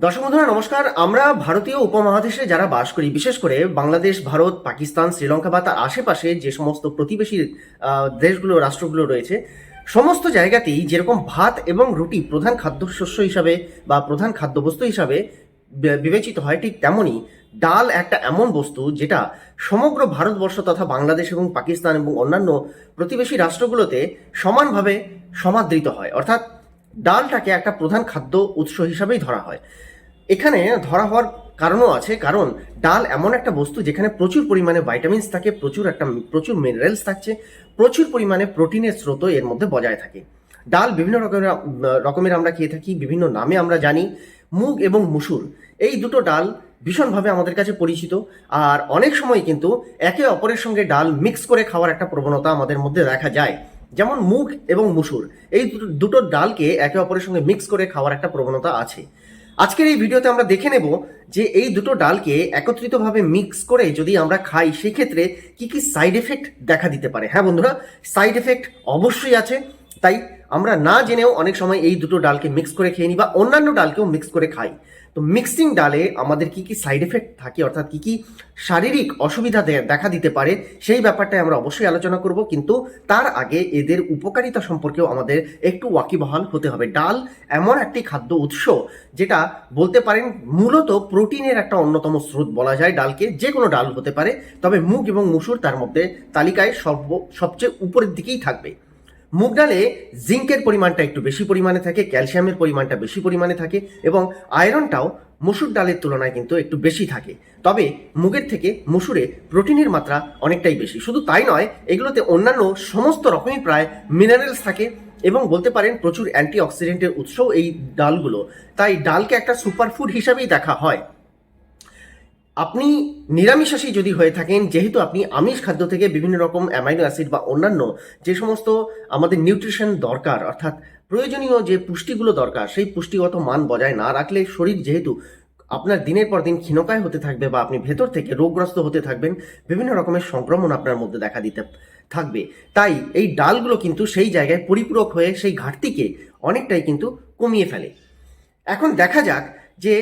দর্শক বন্ধুরা, নমস্কার। আমরা ভারতীয় উপমহাদেশে যারা বাস করি, বিশেষ করে বাংলাদেশ, ভারত, পাকিস্তান, শ্রীলঙ্কা বা তার আশেপাশে যে সমস্ত প্রতিবেশী দেশগুলো, রাষ্ট্রগুলো রয়েছে, সমস্ত জায়গাতেই যেরকম ভাত এবং রুটি প্রধান খাদ্যশস্য হিসাবে বা প্রধান খাদ্যবস্তু হিসাবে বিবেচিত হয়, ঠিক তেমনই ডাল একটা এমন বস্তু যেটা সমগ্র ভারতবর্ষ তথা বাংলাদেশ এবং পাকিস্তান এবং অন্যান্য প্রতিবেশী রাষ্ট্রগুলোতে সমানভাবে সমাদৃত হয়। অর্থাৎ ডালটাকে একটা প্রধান খাদ্য উৎস হিসাবেই ধরা হয়। এখানে ধরা হওয়ার কারণও আছে, কারণ ডাল এমন একটা বস্তু যেখানে প্রচুর পরিমাণে ভাইটামিনস থাকে, প্রচুর একটা, প্রচুর মিনারেলস থাকছে, প্রচুর পরিমাণে প্রোটিনের স্রোত এর মধ্যে বজায় থাকে। ডাল বিভিন্ন রকমের রকমের আমরা খেয়ে থাকি, বিভিন্ন নামে আমরা জানি, মুগ এবং মুসুর। এই দুটো ডাল ভীষণভাবে আমাদের কাছে পরিচিত, আর অনেক সময় কিন্তু একে অপরের সঙ্গে ডাল মিক্স করে খাওয়ার একটা প্রবণতা আমাদের মধ্যে দেখা যায়। যেমন মুগ এবং মুসুর, এই দুটো ডালকে একে অপরের সঙ্গে মিক্স করে খাওয়ার একটা প্রবণতা আছে। আজকের এই ভিডিওতে আমরা দেখে নেব যে এই দুটো ডালকে একত্রিতভাবে মিক্স করে যদি আমরা খাই, সেক্ষেত্রে কি কি সাইড এফেক্ট দেখা দিতে পারে। হ্যাঁ বন্ধুরা সাইড এফেক্ট অবশ্যই আছে। তাই আমরা না জেনেও অনেক সময় এই দুটো ডালকে মিক্স করে খেয়ে নিই বা অন্যান্য ডালকেও মিক্স করে খাই। তো মিক্সিং ডালে আমাদের কি কি সাইড এফেক্ট থাকে, অর্থাৎ কি কি শারীরিক অসুবিধা দেখা দিতে পারে, সেই ব্যাপারটাই আমরা অবশ্যই আলোচনা করব। কিন্তু তার আগে এদের উপকারিতা সম্পর্কেও আমাদের একটু ওয়াকিবহাল হতে হবে। ডাল এমন একটি খাদ্য উৎস যেটা বলতে পারেন মূলত প্রোটিনের একটা অন্যতম স্রোত বলা যায় ডালকে। যে কোনো ডাল হতে পারে, তবে মুগ এবং মুসুর তার মধ্যে তালিকায় সর্ব সবচেয়ে উপরের দিকেই থাকবে। মুগ ডালে জিঙ্কের পরিমাণটা একটু বেশি পরিমাণে থাকে, ক্যালসিয়ামের পরিমাণটা বেশি পরিমাণে থাকে এবং আয়রনটাও মসুর ডালের তুলনায় কিন্তু একটু বেশি থাকে। তবে মুগের থেকে মসুরে প্রোটিনের মাত্রা অনেকটাই বেশি। শুধু তাই নয়, এগুলোতে অন্যান্য সমস্ত রকমই প্রায় মিনারেলস থাকে এবং বলতে পারেন প্রচুর অ্যান্টি অক্সিডেন্টের উৎসও এই ডালগুলো। তাই ডালকে একটা সুপারফুড হিসাবেই দেখা হয়। আপনি নিরামিষাশী যদি হয়ে থাকেন, যেহেতু আপনি আমিষ খাদ্য থেকে বিভিন্ন রকম অ্যামাইনো অ্যাসিড বা অন্যান্য যে সমস্ত আমাদের নিউট্রিশন দরকার, অর্থাৎ প্রয়োজনীয় যে পুষ্টিগুলো দরকার, সেই পুষ্টিগত মান বজায় না রাখলে শরীর যেহেতু আপনার দিনের পর দিন ক্ষীণকায় হতে থাকবে বা আপনি ভেতর থেকে রোগগ্রস্ত হতে থাকবেন, বিভিন্ন রকমের সংক্রমণ আপনার মধ্যে দেখা দিতে থাকবে। তাই এই ডালগুলো কিন্তু সেই জায়গায় পরিপূরক হয়ে সেই ঘাটতিকে অনেকটাই কিন্তু কমিয়ে ফেলে। এখন দেখা যাক যে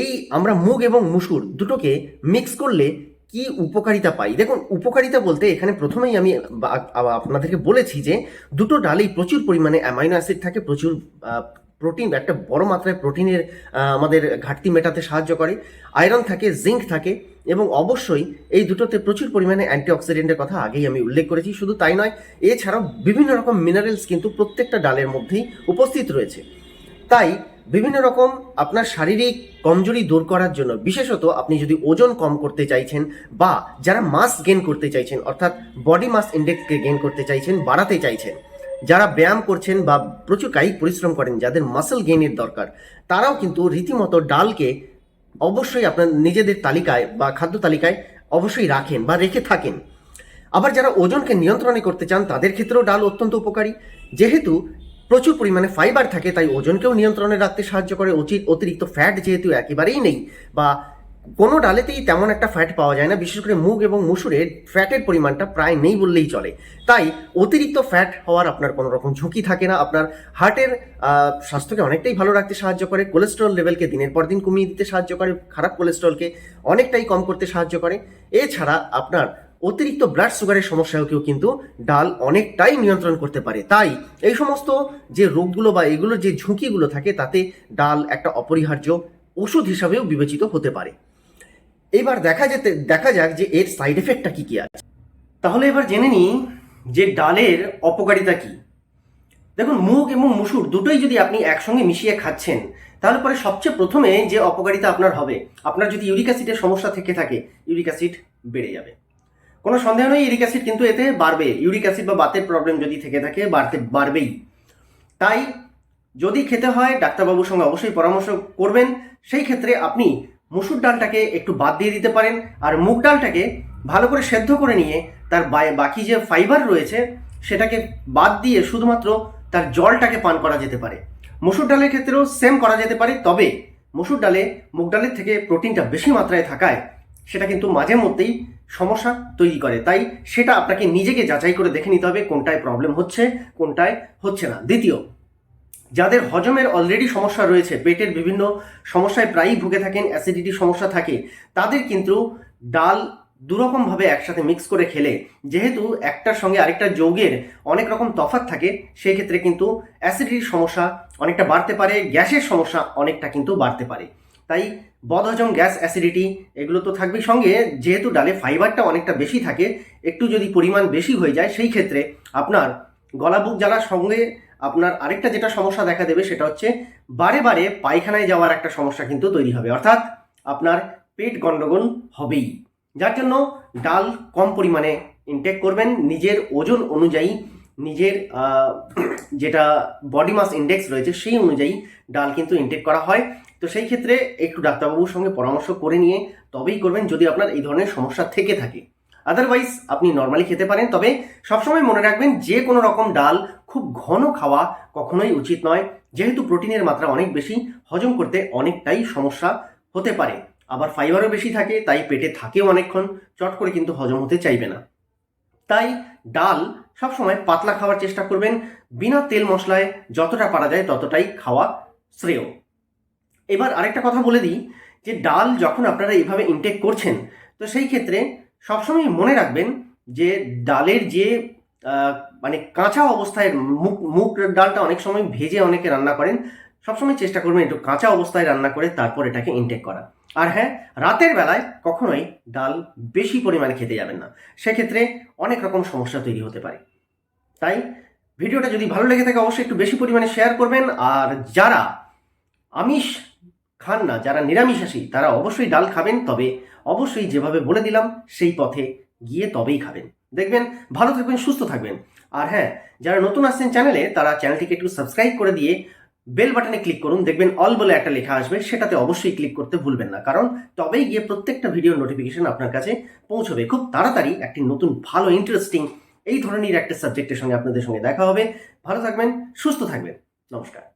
এই আমরা মুগ এবং মুসুর দুটোকে মিক্স করলে কি উপকারিতা পাই? দেখুন, উপকারিতা বলতে এখানে প্রথমেই আমি আপনাদেরকে বলেছি যে দুটো ডালেই প্রচুর পরিমাণে অ্যামাইনো অ্যাসিড থাকে, প্রচুর প্রোটিন একটা বড় মাত্রায় প্রোটিনের আমাদের ঘাটতি মেটাতে সাহায্য করে। আয়রন থাকে জিঙ্ক থাকে এবং অবশ্যই এই দুটোতে প্রচুর পরিমাণে অ্যান্টিঅক্সিডেন্টের কথা আগেই আমি উল্লেখ করেছি, শুধু তাই নয়, এছাড়াও বিভিন্ন রকম মিনারেলস কিন্তু প্রত্যেকটা ডালের মধ্যেই উপস্থিত রয়েছে। তাই বিভিন্ন রকম আপনার শারীরিক কমজোরি দূর করার জন্য, বিশেষত আপনি যদি ওজন কম করতে চাইছেন বা যারা মাস গেন করতে চাইছেন, অর্থাৎ বডি মাস ইন্ডেক্সকে গেন করতে চাইছেন, বাড়াতে চাইছেন, যারা ব্যায়াম করছেন বা প্রচুর কায়িক পরিশ্রম করেন, যাদের মাসেল গেইনের দরকার, তারাও কিন্তু রীতিমতো ডালকে অবশ্যই আপনার নিজেদের তালিকায় বা খাদ্য তালিকায় অবশ্যই রাখেন বা রেখে থাকেন। আবার যারা ওজনকে নিয়ন্ত্রণে করতে চান, তাদের ক্ষেত্রেও ডাল অত্যন্ত উপকারী। যেহেতু প্রচুর পরিমাণে ফাইবার থাকে, তাই ওজনকেও নিয়ন্ত্রণে রাখতে সাহায্য করে। উচিত অতিরিক্ত ফ্যাট যেহেতু একেবারেই নেই বা কোনো ডালেতেই তেমন একটা ফ্যাট পাওয়া যায় না। বিশেষ করে মুগ এবং মুসুরের ফ্যাটের পরিমাণটা প্রায় নেই বললেই চলে। তাই অতিরিক্ত ফ্যাট হওয়ার আপনার কোনো রকম ঝুঁকি থাকে না। আপনার হার্টের স্বাস্থ্যকে অনেকটাই ভালো রাখতে সাহায্য করে। কোলেস্ট্রল লেভেলকে দিনের পর দিন কমিয়ে দিতে সাহায্য করে। খারাপ কোলেস্ট্রলকে অনেকটাই কম করতে সাহায্য করে। এছাড়া আপনার অতিরিক্ত ব্লাড সুগারের সমস্যাকেও কিন্তু ডাল অনেকটাই নিয়ন্ত্রণ করতে পারে। তাই এই সমস্ত যে রোগগুলো বা এগুলোর যে ঝুঁকিগুলো থাকে, তাতে ডাল একটা অপরিহার্য ওষুধ হিসাবেও বিবেচিত হতে পারে। এবার দেখা যেতে, দেখা যাক যে এর সাইড এফেক্টটা কি কি আছে। তাহলে এবার জেনে নিই যে ডালের অপকারিতা কি। দেখুন, মুগ এবং মুসুর দুটোই যদি আপনি একসঙ্গে মিশিয়ে খাচ্ছেন, তাহলে পরে সবচেয়ে প্রথমে যে অপকারিতা আপনার হবে, আপনার যদি ইউরিক অ্যাসিডের সমস্যা থেকে থাকে, ইউরিক অ্যাসিড বেড়ে যাবে। কোনো সন্দেহ নেই ইউরিক অ্যাসিড কিন্তু এতে বাড়বে। ইউরিক অ্যাসিড বা বাতের প্রবলেম যদি থেকে থাকে, বাড়তে, বাড়বেই। তাই যদি খেতে হয়, ডাক্তারবাবুর সঙ্গে অবশ্যই পরামর্শ করবেন। সেই ক্ষেত্রে আপনি মুসুর ডালটাকে একটু বাদ দিয়ে দিতে পারেন আর মুগ ডালটাকে ভালো করে সেদ্ধ করে নিয়ে তার বাকি যে ফাইবার রয়েছে, সেটাকে বাদ দিয়ে শুধুমাত্র তার জলটাকে পান করা যেতে পারে। মসুর ডালের ক্ষেত্রেও সেম করা যেতে পারে, তবে মসুর ডালে, মুগ ডালের থেকে প্রোটিনটা বেশি মাত্রায় থাকায়, সেটা কিন্তু মাঝে মধ্যেই সমস্যা তৈরি করে। তাই সেটা আপনাকে নিজেকে যাচাই করে দেখে নিতে হবে কোনটায় প্রবলেম হচ্ছে, কোনটায় হচ্ছে না। দ্বিতীয়, যাদের হজমের অলরেডি সমস্যা রয়েছে, পেটের বিভিন্ন সমস্যায় প্রায়ই ভুগে থাকেন অ্যাসিডিটি সমস্যা থাকে, তাদের কিন্তু ডাল দুরকমভাবে একসাথে মিক্স করে খেলে, যেহেতু একটার সঙ্গে আরেকটা যৌগের অনেক রকম তফাৎ থাকে সেই ক্ষেত্রে কিন্তু অ্যাসিডিটির সমস্যা অনেকটা বাড়তে পারে, গ্যাসের সমস্যা অনেকটা কিন্তু বাড়তে পারে। তাই বদহজম গ্যাস অ্যাসিডিটি এগুলো তো থাকবেই। সঙ্গে যেহেতু ডালে ফাইবারটা অনেকটা বেশি থাকে, একটু যদি পরিমাণ বেশি হয়ে যায়, সেই ক্ষেত্রে আপনার গলা বুক জ্বালার সঙ্গে আপনার আরেকটা যেটা সমস্যা দেখা দেবে সেটা হচ্ছে বারে বারে পায়খানায় যাওয়ার একটা সমস্যা কিন্তু তৈরি হবে। অর্থাৎ আপনার পেট গণ্ডগোল হবেই। যার জন্য ডাল কম পরিমাণে ইনটেক করবেন। নিজের ওজন অনুযায়ী নিজের যেটা বডি মাস ইন্ডেক্স রয়েছে সেই অনুযায়ী ডাল কিন্তু ইনটেক করা হয়। তো সেই ক্ষেত্রে একটু ডাক্তারবাবুর সঙ্গে পরামর্শ করে নিয়ে তবেই করবেন যদি আপনার এই ধরনের সমস্যা থেকে থাকে। আদারওয়াইজ আপনি নর্মালি খেতে পারেন, তবে সবসময় মনে রাখবেন যে কোনো রকম ডাল খুব ঘন খাওয়া কখনোই উচিত নয়। যেহেতু প্রোটিনের মাত্রা অনেক বেশি, হজম করতে অনেকটাই সমস্যা হতে পারে। আবার ফাইবারও বেশি থাকে, তাই পেটে থাকেও অনেকক্ষণ, চট করে কিন্তু হজম হতে চাইবে না। তাই ডাল সবসময় পাতলা খাওয়ার চেষ্টা করবেন। বিনা তেল মশলায় যতটা পারা যায় ততটাই খাওয়া শ্রেয়। এবার আরেকটা কথা বলে দিই, যে ডাল যখন আপনারা এইভাবে ইনটেক করছেন, তো সেই ক্ষেত্রে সবসময় মনে রাখবেন যে ডালের যে মানে কাঁচা অবস্থায় মুখ মুখ ডালটা অনেক সময় ভেজে অনেকে রান্না করেন, সবসময় চেষ্টা করবেন একটু কাঁচা অবস্থায় রান্না করে তারপর এটাকে ইনটেক করা। আর হ্যাঁ রাতের বেলায় কখনোই ডাল বেশি পরিমাণে খেতে যাবেন না। সেক্ষেত্রে অনেক রকম সমস্যা তৈরি হতে পারে। তাই ভিডিওটা যদি ভালো লেগে থাকে, অবশ্যই একটু বেশি পরিমাণে শেয়ার করবেন। আর যারা আমিষ খান না, যারা নিরামিষাশী, তারা অবশ্যই ডাল খাবেন, তবে অবশ্যই যেভাবে বলে দিলাম, সেই পথে গিয়ে তবেই খাবেন। দেখবেন, ভালো থাকবেন, সুস্থ থাকবেন। আর হ্যাঁ যারা নতুন আসছেন চ্যানেলে, তারা চ্যানেলটিকে একটু সাবস্ক্রাইব করে দিয়ে বেল বাটনে ক্লিক করুন। দেখবেন, অল বলে একটা লেখা আসবে, সেটাতে অবশ্যই ক্লিক করতে ভুলবেন না। কারণ তবেই গিয়ে প্রত্যেকটা ভিডিও নোটিফিকেশন আপনার কাছে পৌঁছবে। খুব তাড়াতাড়ি একটি নতুন, ভালো ইন্টারেস্টিং এই ধরনের একটা সাবজেক্টের সঙ্গে আপনাদের সঙ্গে দেখা হবে। ভালো থাকবেন, সুস্থ থাকবেন। নমস্কার।